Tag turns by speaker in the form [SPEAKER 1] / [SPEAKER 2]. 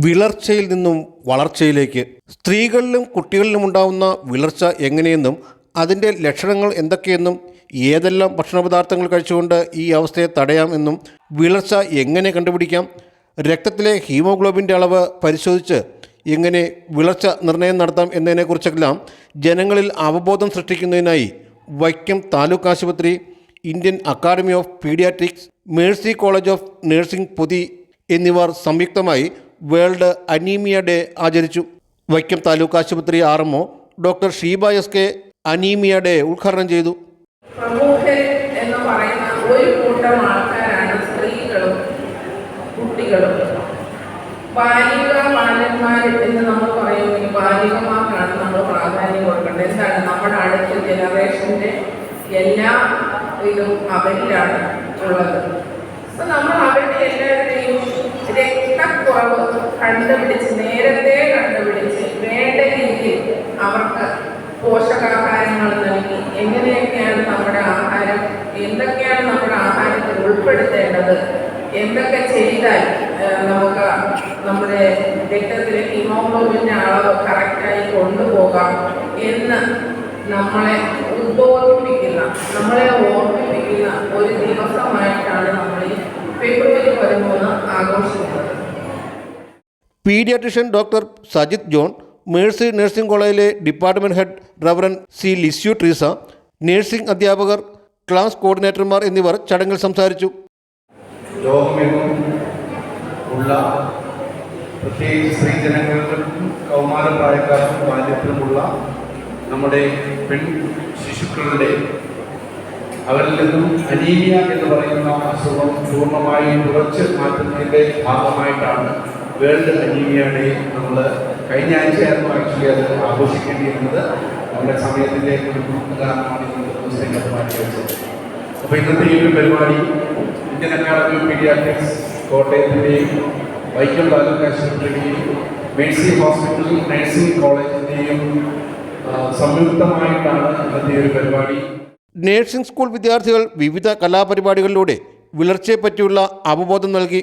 [SPEAKER 1] വിളർച്ചയിൽ നിന്നും വളർച്ചയിലേക്ക് സ്ത്രീകളിലും കുട്ടികളിലും ഉണ്ടാകുന്ന വിളർച്ച എങ്ങനെയെന്നും അതിന്റെ ലക്ഷണങ്ങൾ എന്തൊക്കെയെന്നും ഏതെല്ലാം ഭക്ഷണപദാർത്ഥങ്ങൾ കഴിച്ചുകൊണ്ട് ഈ അവസ്ഥയെ തടയാം എന്നും വിളർച്ച എങ്ങനെ കണ്ടുപിടിക്കാം രക്തത്തിലെ ഹീമോഗ്ലോബിന്റെ അളവ് പരിശോധിച്ച് എങ്ങനെ വിളർച്ച നിർണയം നടത്താം എന്നതിനെക്കുറിച്ചെല്ലാം ജനങ്ങളിൽ അവബോധം സൃഷ്ടിക്കുന്നതിനായി വൈക്കം താലൂക്ക് ആശുപത്രി Indian academy of paediatrics mercy college of nursing പൊതി എന്നിവർ സംയുക്തമായി വേൾഡ് അനീമിയ ഡേ ആചരിച്ചു. വൈക്കം താലൂക്ക് ആശുപത്രി R M O doctor Sheeba S K anaemia day ഉദ്ഘാടനം ചെയ്തു.
[SPEAKER 2] എന്ന് പറയുന്ന ഒരു കൂട്ടം ആൾക്കാരാണ് സ്ത്രീകളും കുട്ടികളും. ബാലിക ബാലന്മാർ എന്ന് നമ്മൾ പറയുമെങ്കിൽ ബാലികമാർക്കാണ് നമ്മൾ പ്രാധാന്യം കൊടുക്കേണ്ടത്. എന്താണ്? നമ്മുടെ അടുത്ത ജനറേഷന്റെ എല്ലാ ഇതും അവരിലാണ് ഉള്ളത്. അപ്പം നമ്മൾ അവരുടെ എല്ലാവരുടെയും കണ്ടുപിടിച്ച് നേരത്തെ കണ്ടുപിടിച്ച് വേണ്ട രീതിയിൽ അവർക്ക് പോഷകാഹാരങ്ങൾ നൽകി. എങ്ങനെയൊക്കെയാണ് നമ്മുടെ ആഹാരം എന്തൊക്കെയാണ് നമ്മുടെ ആഹാരത്തിൽ ഉൾപ്പെടുത്തേണ്ടത്? എന്തൊക്കെ ചെയ്താൽ നമുക്ക് നമ്മുടെ രക്തത്തിലെ ഹീമോഗ്ലോബിന്റെ അളവ് കറക്റ്റായി കൊണ്ടുപോകാം എന്ന് നമ്മളെ ഉദ്ബോധിപ്പിക്കുന്ന നമ്മളെ ഓർമ്മിപ്പിക്കുന്ന ഒരു ദിവസമായിട്ടാണ് നമ്മൾ ഈ ഫെബ്രുവരി പതിമൂന്ന് ആഘോഷിക്കുന്നത്
[SPEAKER 1] paediatrician doctor Sajith John mercy nursing കോളേജിലെ department head reverend C Lisieux Treesa nursing അധ്യാപകർ ക്ലാസ് കോർഡിനേറ്റർമാർ എന്നിവർ ചടങ്ങിൽ സംസാരിച്ചു.
[SPEAKER 3] ഉള്ള പ്രത്യേകിച്ച് സ്ത്രീജനങ്ങൾക്കും കൗമാരപ്രായക്കാർക്കും ബാല്യത്തിലുമുള്ള നമ്മുടെ പെൺ ശിശുക്കളുടെ അവരിൽ നിന്നും അനീമിയ എന്ന് പറയുന്ന അസുഖം പൂർണമായി കുറച്ച് മാറ്റുന്നതിന്റെ ഭാഗമായിട്ടാണ് വേൾഡ് അനീമിയ ഡേ നമ്മൾ കഴിഞ്ഞ ആഴ്ചയായിരുന്നു ആക്ച്വലി അത് ആഘോഷിക്കേണ്ടിയിരുന്നത്. നമ്മുടെ സമയത്തിന്റെ ഒരു കാരണമാണ് ഇന്നത്തെ മാറ്റി വെച്ചത്. അപ്പോൾ ഇന്നത്തെ ഈ ഒരു പരിപാടി ഇന്ത്യൻ അക്കാദമി ഓഫ് പീഡിയാട്രിക്സ് കോട്ടയത്തിന്റെയും വൈക്കം താലൂക്ക് ആശുപത്രിയുടെയും മേഴ്സി ഹോസ്പിറ്റൽ നഴ്സിംഗ് കോളേജിന്റെയും സംയുക്തമായിട്ടാണ് ഇന്നത്തെ ഒരു പരിപാടി.
[SPEAKER 1] നേഴ്സിംഗ് സ്കൂൾ വിദ്യാർത്ഥികൾ വിവിധ കലാപരിപാടികളിലൂടെ വിളർച്ചയെപ്പറ്റിയുള്ള അവബോധം നൽകി.